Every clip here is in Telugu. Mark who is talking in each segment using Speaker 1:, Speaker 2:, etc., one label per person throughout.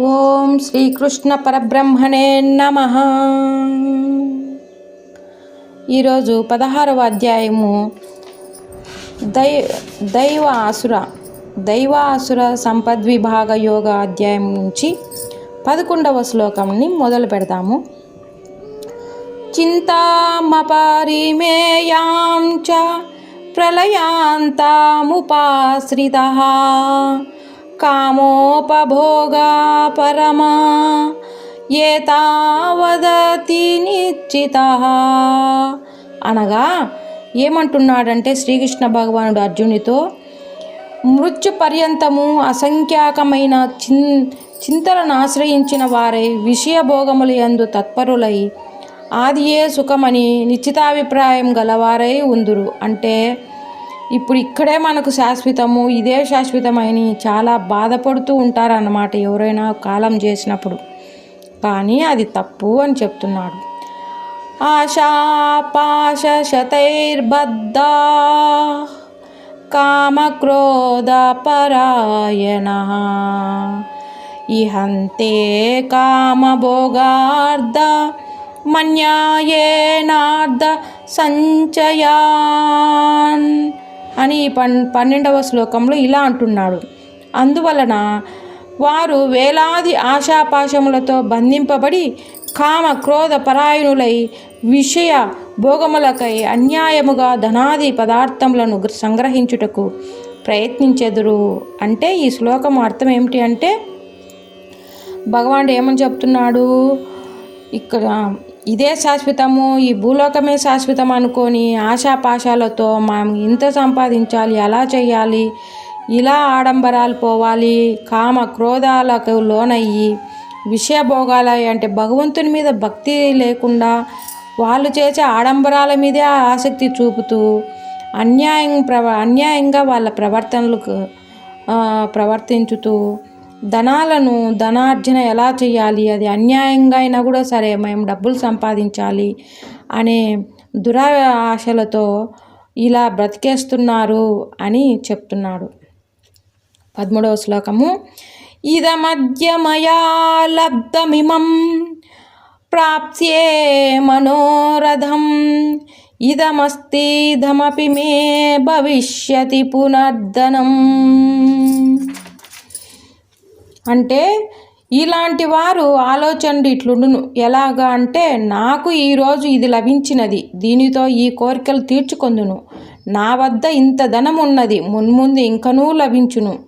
Speaker 1: ఓం శ్రీకృష్ణ పరబ్రహ్మణే నమ. ఈరోజు పదహారవ అధ్యాయము. దై దైవ ఆసుర దైవ అసుర సంపద్విభాగ యోగ అధ్యాయం నుంచి పదకొండవ శ్లోకంని మొదలు పెడతాము. చింతామపరిమేయాం చ ప్రళయాంతాముపాశ్రిత. కామోపభోగా పరమా ఏతావదతి నిశ్చిత అనగా ఏమంటున్నాడంటే శ్రీకృష్ణ భగవానుడు అర్జునితో మృత్యు పర్యంతము అసంఖ్యాకమైన చిన్ చింతలను ఆశ్రయించిన వారై విషయ భోగముల యందు తత్పరులై ఆదియే సుఖమని నిశ్చితాభిప్రాయం గలవారై ఉందురు. అంటే ఇప్పుడు ఇక్కడే మనకు శాశ్వతము ఇదే శాశ్వతమని చాలా బాధపడుతూ ఉంటారన్నమాట ఎవరైనా కాలం చేసినప్పుడు. కానీ అది తప్పు అని చెప్తున్నాడు. ఆశాపాశతైర్బద్ధా కామక్రోధ పరాయణ. ఇహంతే కామభోగార్ధ మన్యాయేనార్ధ సంచయాన్. అని పన్ పన్నెండవ శ్లోకంలో ఇలా అంటున్నాడు. అందువలన వారు వేలాది ఆశాపాశములతో బంధింపబడి కామ క్రోధ పరాయణులై విషయ భోగములకై అన్యాయముగా ధనాది పదార్థములను సంగ్రహించుటకు ప్రయత్నించెదురు. అంటే ఈ శ్లోకం అర్థం ఏమిటి అంటే భగవానుడు ఏమని చెప్తున్నాడు? ఇక్కడ ఇదే శాశ్వతము ఈ భూలోకమే శాశ్వతం అనుకొని ఆశాపాశాలతో మనం ఇంత సంపాదించాలి ఎలా చేయాలి? ఇలా ఆడంబరాలు పోవాలి కామ క్రోధాలకు లోనయ్యి విషయభోగాలు అంటే భగవంతుని మీద భక్తి లేకుండా వాళ్ళు చేసే ఆడంబరాల మీదే ఆసక్తి చూపుతూ అన్యాయం ప్రవ అన్యాయంగా వాళ్ళ ప్రవర్తనలకు ప్రవర్తించుతూ ధనాలను ధనార్జన ఎలా చేయాలి? అది అన్యాయంగా అయినా కూడా సరే మేము డబ్బులు సంపాదించాలి అనే దురాశలతో ఇలా బ్రతికేస్తున్నారు అని చెప్తున్నాడు. పదమూడవ శ్లోకము. ఇదమధ్యమయా లబ్ధమిమం ప్రాప్స్యే మనోరథం. ఇదమస్తిదమపి మే భవిష్యతి పునర్ధనం. అంటే ఇలాంటి వారు ఆలోచనలు ఇట్లుండును. ఎలాగా అంటే నాకు ఈరోజు ఇది లభించినది. దీనితో ఈ కోరికలు తీర్చుకొందును. నా వద్ద ఇంత ధనం ఉన్నది. మున్ముందు ఇంకనూ లభించును.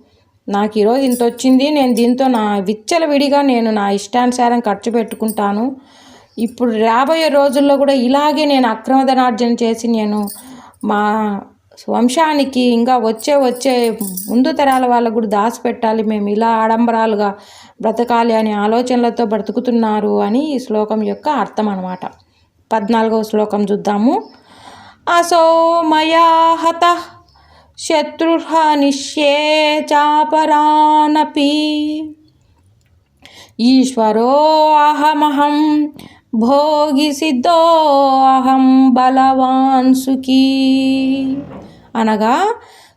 Speaker 1: నాకు ఈరోజు ఇంత వచ్చింది. నేను దీంతో నా విచ్చల విడిగా నేను నా ఇష్టానుసారం ఖర్చు పెట్టుకుంటాను. ఇప్పుడు రాబోయే రోజుల్లో కూడా ఇలాగే నేను అక్రమ ధనార్జన చేసి నేను మా వంశానికి ఇంకా వచ్చే వచ్చే ముందు తరాల వాళ్ళకు కూడా దాచిపెట్టాలి. మేము ఇలా ఆడంబరాలుగా బ్రతకాలి అనే ఆలోచనలతో బ్రతుకుతున్నారు అని ఈ శ్లోకం యొక్క అర్థం అనమాట పద్నాలుగవ శ్లోకం చూద్దాము. అసో మయా హత చాపరానపి ఈశ్వరో అహమహం భోగి సిద్ధో అహం బలవాన్ సుఖీ అనగా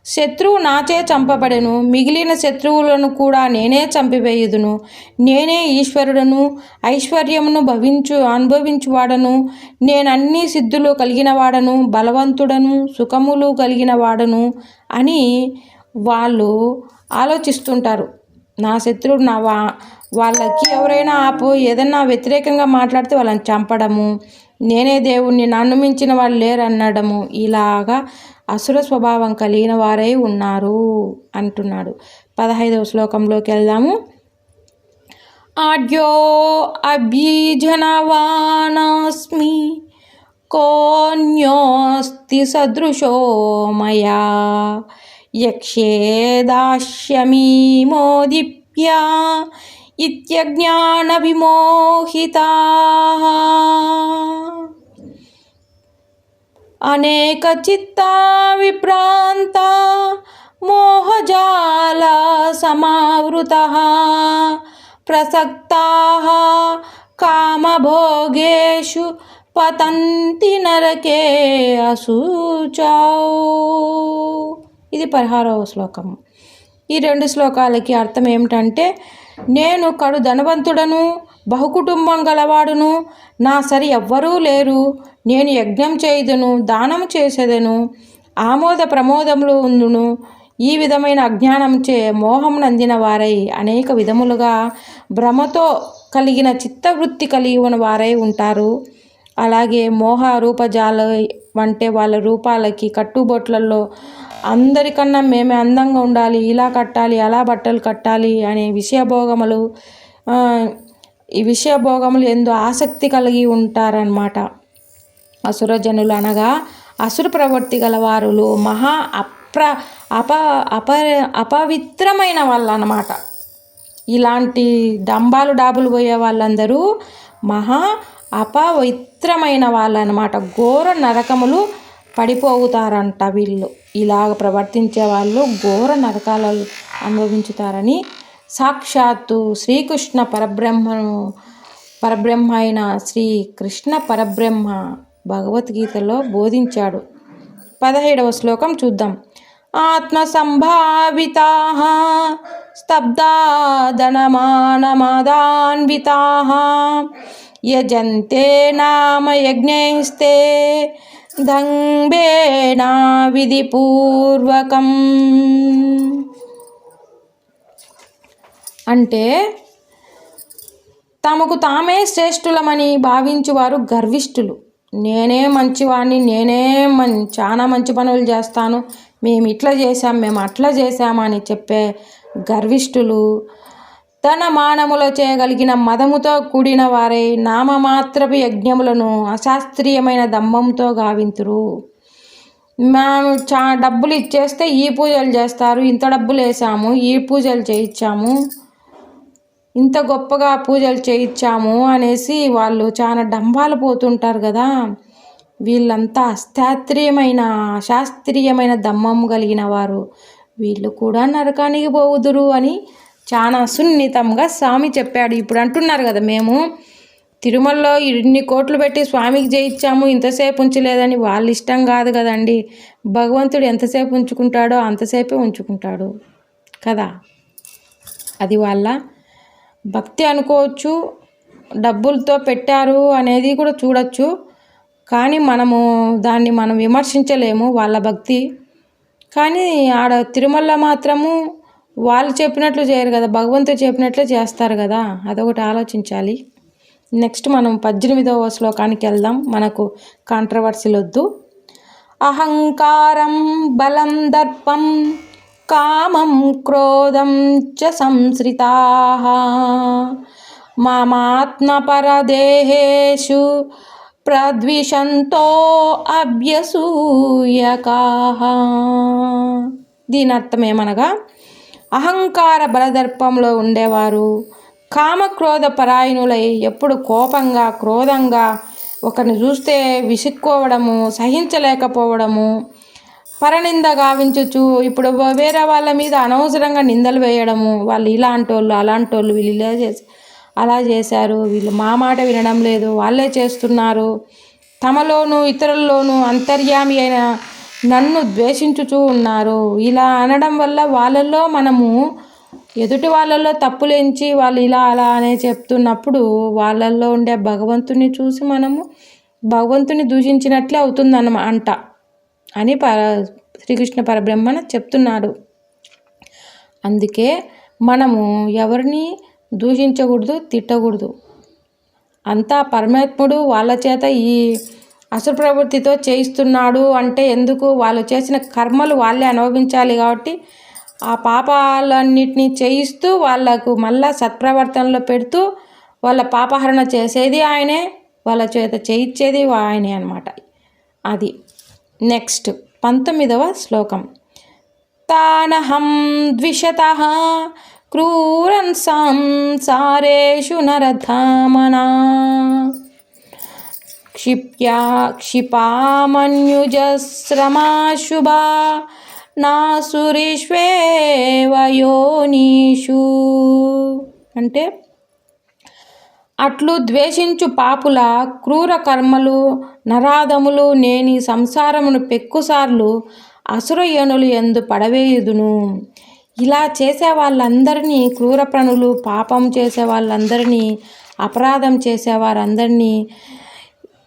Speaker 1: శత్రువు నాచే చంపబడెను. మిగిలిన శత్రువులను కూడా నేనే చంపివేయుదును. నేనే ఈశ్వరుడను ఐశ్వర్యమును భవించు అనుభవించువాడను. నేనన్ని సిద్ధులు కలిగిన వాడను బలవంతుడను సుఖములు కలిగిన వాడను అని వాళ్ళు ఆలోచిస్తుంటారు. నా శత్రువు నా వా వాళ్ళకి ఎవరైనా ఆపు ఏదన్నా వ్యతిరేకంగా మాట్లాడితే వాళ్ళని చంపడము. నేనే దేవుణ్ణి నన్ను మించిన వాళ్ళు లేరన్నడము. ఇలాగా అసుర స్వభావం కలిగిన వారై ఉన్నారు అంటున్నాడు. పదహైదవ శ్లోకంలోకి వెళ్దాము. ఆడ్యో అభీజనవానాస్మి కోన్యోస్తి సదృశో మయా యక్షే దాస్యమీ ఇత్యజ్ఞానవిమోహితా అనేక చిత్తా విభ్రాంత మోహజాల సమావృత ప్రసక్తా కామభోగేషు పతంతి నరకే అసూచౌ ఇది పదహారవ శ్లోకం ఈ రెండు శ్లోకాలకి అర్థం ఏమిటంటే నేను కడు ధనవంతుడను బహుకుటుంబం గలవాడును. నా సరి ఎవ్వరూ లేరు. నేను యజ్ఞం చేయుదును దానం చేసేదను. ఆమోద ప్రమోదములు ఉందును. ఈ విధమైన అజ్ఞానంచే మోహం నందిన వారై అనేక విధములుగా భ్రమతో కలిగిన చిత్తవృత్తి కలిగి ఉన్న వారై ఉంటారు. అలాగే మోహ రూపజాల వంటి వాళ్ళ రూపాలకి కట్టుబొట్లలో అందరికన్నా మేమే అందంగా ఉండాలి ఇలా కట్టాలి అలా బట్టలు కట్టాలి అనే విషయభోగములు ఈ విషయభోగములు ఎందు ఆసక్తి కలిగి ఉంటారన్నమాట. అసురజనులు అనగా అసురు ప్రవృత్తి గలవారులు మహా అప్ర అప అప అపవిత్రమైన వాళ్ళు అన్నమాట ఇలాంటి డంబాలు డాబులు పోయే వాళ్ళందరూ మహా అపవిత్రమైన వాళ్ళు ఘోర నరకములు పడిపోతారంట వీళ్ళు. ఇలాగ ప్రవర్తించే వాళ్ళు ఘోర నరకాలు అనుభవించుతారని సాక్షాత్తు శ్రీకృష్ణ పరబ్రహ్మను పరబ్రహ్మ అయిన శ్రీకృష్ణ పరబ్రహ్మ భగవద్గీతలో బోధించాడు. పదహేడవ శ్లోకం చూద్దాం. ఆత్మసంభావితా స్తబ్దాదనమానమదాన్వితా యజంతే నామ యజ్ఞైస్తే దంబేనా విధిపూర్వకం. అంటే తమకు తామే శ్రేష్ఠులమని భావించువారు గర్విష్ఠులు. నేనే మంచివాడిని నేనే మం చాలా మంచి పనులు చేస్తాను. మేము ఇట్లా చేసాం మేము అట్లా చేసామని చెప్పే గర్విష్ఠులు తన మానములో చేయగలిగిన మదముతో కూడిన వారే నామమాత్రపు యజ్ఞములను అశాస్త్రీయమైన దమ్మంతో గావింతురు. మేము చా డబ్బులు ఇచ్చేస్తే ఈ పూజలు చేస్తారు ఇంత డబ్బులు వేసాము ఈ పూజలు చేయించాము ఇంత గొప్పగా పూజలు చేయించాము అనేసి వాళ్ళు చాలా డంబాలు పోతుంటారు కదా. వీళ్ళంతా అశాస్త్రీయమైన శాస్త్రీయమైన దమ్మం కలిగిన వారు. వీళ్ళు కూడా నరకానికి పోవుదురు అని చాలా సున్నితంగా స్వామి చెప్పాడు. ఇప్పుడు అంటున్నారు కదా మేము తిరుమలలో ఇన్ని కోట్లు పెట్టి స్వామికి చేయించాము ఇంతసేపు ఉంచలేదని వాళ్ళ ఇష్టం కాదు కదండి. భగవంతుడు ఎంతసేపు ఉంచుకుంటాడో అంతసేపే ఉంచుకుంటాడు కదా. అది వాళ్ళ భక్తి అనుకోవచ్చు డబ్బులతో పెట్టారు అనేది కూడా చూడొచ్చు. కానీ మనము దాన్ని మనం విమర్శించలేము వాళ్ళ భక్తి. కానీ ఆడ తిరుమల మాత్రము వాళ్ళు చెప్పినట్లు చేయరు కదా భగవంతుడు చెప్పినట్లే చేస్తారు కదా అదొకటి ఆలోచించాలి. నెక్స్ట్ మనం పద్దెనిమిదవ శ్లోకానికి వెళ్దాం. మనకు కాంట్రవర్సీలు వద్దు. అహంకారం బలం దర్పం కామం క్రోధం చ సంశ్రితా. మామాత్మపరదేహేషు ప్రద్విషంతో అభ్యసూయకా. దీని అర్థం ఏమనగా అహంకార బలదర్పంలో ఉండేవారు. కామక్రోధ పరాయణులై ఎప్పుడు కోపంగా క్రోధంగా ఒకరిని చూస్తే విసుక్కోవడము సహించలేకపోవడము పరనింద గావించచ్చు ఇప్పుడు వేరే వాళ్ళ మీద అనవసరంగా నిందలు వేయడము వాళ్ళు ఇలాంటి వాళ్ళు అలాంటి వాళ్ళు వీళ్ళు ఇలా చేసి అలా చేశారు. వీళ్ళు మా మాట వినడం లేదు. వాళ్ళే చేస్తున్నారు. తమలోను ఇతరుల్లోనూ అంతర్యామి అయిన నన్ను ద్వేషించుచూ ఉన్నారు. ఇలా అనడం వల్ల వాళ్ళల్లో మనము ఎదుటి వాళ్ళల్లో తప్పులేంచి వాళ్ళు ఇలా అలా అనే చెప్తున్నప్పుడు వాళ్ళల్లో ఉండే భగవంతుని చూసి మనము భగవంతుని దూషించినట్లే అవుతుందన్నమా అంట అని పర శ్రీకృష్ణ పరబ్రహ్మణ చెప్తున్నాడు. అందుకే మనము ఎవరిని దూషించకూడదు తిట్టకూడదు. అంతా పరమాత్ముడు వాళ్ళ చేత ఈ అసుర ప్రవృత్తితో చేయిస్తున్నాడు అంటే ఎందుకు? వాళ్ళు చేసిన కర్మలు వాళ్ళే అనుభవించాలి కాబట్టి ఆ పాపాలన్నిటినీ చేయిస్తూ వాళ్ళకు మళ్ళా సత్ప్రవర్తనలో పెడుతూ వాళ్ళ పాపహరణ చేసేది ఆయనే వాళ్ళ చేత చేయించేది ఆయనే అనమాట అది నెక్స్ట్ పంతొమ్మిదవ శ్లోకం. తానహం ద్విషత క్రూరన్ సంసారేషు నరధామనా క్షిప్యా క్షిపామన్యుజశ్రమాశుభా నాసురేష్వేవయోనీషు అంటే అట్లు ద్వేషించు పాపుల క్రూర కర్మలు నరాధములు నేని సంసారమును పెక్కుసార్లు అసురయనులు ఎందు పడవేయుదును. ఇలా చేసే వాళ్ళందరినీ క్రూర ప్రణులు పాపం చేసే వాళ్ళందరినీ అపరాధం చేసే వారందరినీ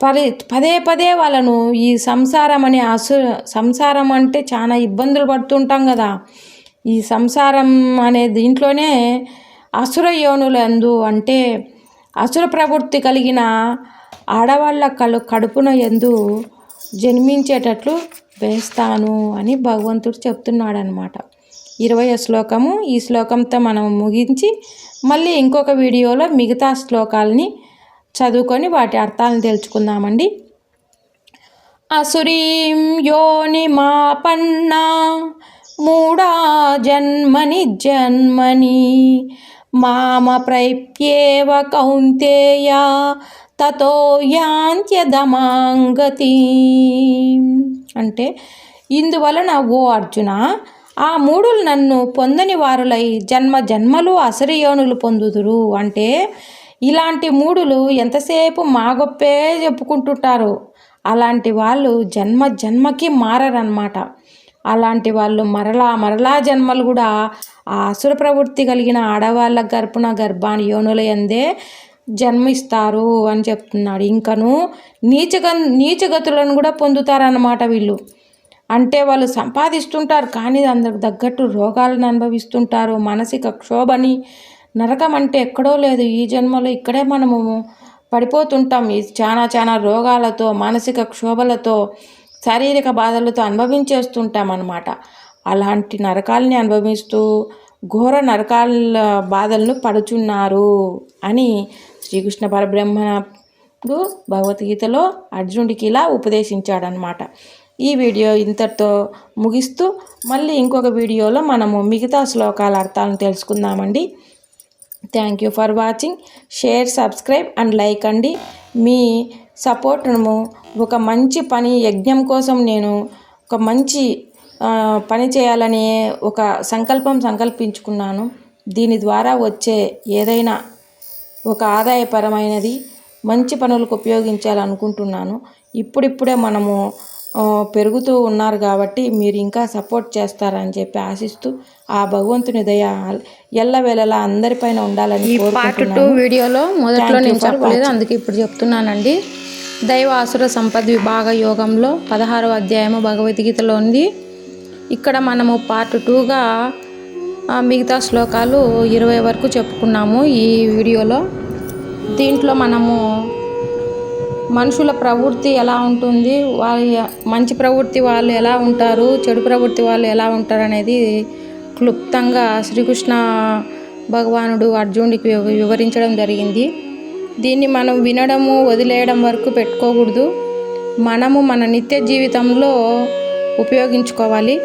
Speaker 1: పదే పదే పదే వాళ్ళను ఈ సంసారం అనే అసు సంసారం అంటే చాలా ఇబ్బందులు పడుతుంటాం కదా. ఈ సంసారం అనే దీంట్లోనే అసుర యోనులందు అంటే అసుర ప్రవృత్తి కలిగిన ఆడవాళ్ళ కలు కడుపున ఎందు జన్మించేటట్లు వేస్తాను అని భగవంతుడు చెప్తున్నాడు అనమాట ఇరవై శ్లోకము. ఈ శ్లోకంతో మనం ముగించి మళ్ళీ ఇంకొక వీడియోలో మిగతా శ్లోకాలని చదువుకొని వాటి అర్థాలను తెలుసుకుందామండి. అసురీం యోని మాపన్నా మూడా జన్మని జన్మని మామ ప్రైప్యేవ కౌంతేయ తతో యాంత్యదమాంగతి. అంటే ఇందువలన ఓ అర్జున ఆ మూడులు నన్ను పొందని వారులై జన్మ జన్మలు అసరియోనులు పొందుదురు. అంటే ఇలాంటి మూడులు ఎంతసేపు మా గొప్పే చెప్పుకుంటుంటారు. అలాంటి వాళ్ళు జన్మ జన్మకి మారరనమాట అలాంటి వాళ్ళు మరలా మరలా జన్మలు కూడా ఆ అసుర ప్రవృత్తి కలిగిన ఆడవాళ్ళ గర్భణ గర్భాన్ని యోనుల ఎందే జన్మిస్తారు అని చెప్తున్నాడు. ఇంకను నీచగ నీచగతులను కూడా పొందుతారన్నమాట వీళ్ళు. అంటే వాళ్ళు సంపాదిస్తుంటారు కానీ అందరికి తగ్గట్టు రోగాలను అనుభవిస్తుంటారు. మానసిక క్షోభని నరకం అంటే ఎక్కడో లేదు. ఈ జన్మలో ఇక్కడే మనము పడిపోతుంటాం. ఈ చాలా చాలా రోగాలతో మానసిక క్షోభలతో శారీరక బాధలతో అనుభవించేస్తుంటాం అన్నమాట. అలాంటి నరకాలని అనుభవిస్తూ ఘోర నరకాల బాధలను పడుచున్నారు అని శ్రీకృష్ణ పరబ్రహ్మడు భగవద్గీతలో అర్జునుడికి ఇలా ఉపదేశించాడనమాట ఈ వీడియో ఇంతటితో ముగిస్తూ మళ్ళీ ఇంకొక వీడియోలో మనము మిగతా శ్లోకాల అర్థాలను తెలుసుకుందామండి. Thank you for watching share subscribe and like అండి. మీ సపోర్ట్ను ఒక మంచి పని యజ్ఞం కోసం నేను ఒక మంచి పని చేయాలని ఒక సంకల్పం సంకల్పించుకున్నాను. దీని ద్వారా వచ్చే ఏదైనా ఒక ఆదాయపరమైనది మంచి పనులకు ఉపయోగించాలనుకుంటున్నాను. ఇప్పుడిప్పుడే మనము పెరుగుతూ ఉన్నారు కాబట్టి మీరు ఇంకా సపోర్ట్ చేస్తారని చెప్పి ఆశిస్తూ ఆ భగవంతుని దయ ఎల్లవేళలా అందరిపైన ఉండాలని
Speaker 2: పార్ట్ టూ వీడియోలో మొదట్లో నేను చెప్పలేదు అందుకే ఇప్పుడు చెప్తున్నానండి. దైవ అసుర సంపద్ విభాగ యోగంలో పదహారవ అధ్యాయము భగవద్గీతలో ఉంది. ఇక్కడ మనము పార్ట్ టూగా మిగతా శ్లోకాలు ఇరవై వరకు చెప్పుకున్నాము ఈ వీడియోలో. దీంట్లో మనము మనుషుల ప్రవృత్తి ఎలా ఉంటుంది? వాళ్ళ మంచి ప్రవృత్తి వాళ్ళు ఎలా ఉంటారు? చెడు ప్రవృత్తి వాళ్ళు ఎలా ఉంటారు అనేది క్లుప్తంగా శ్రీకృష్ణ భగవానుడు అర్జునుడికి వివరించడం జరిగింది. దీన్ని మనం వినడము వదిలేయడం వరకు పెట్టుకోకూడదు. మనము మన నిత్య జీవితంలో ఉపయోగించుకోవాలి.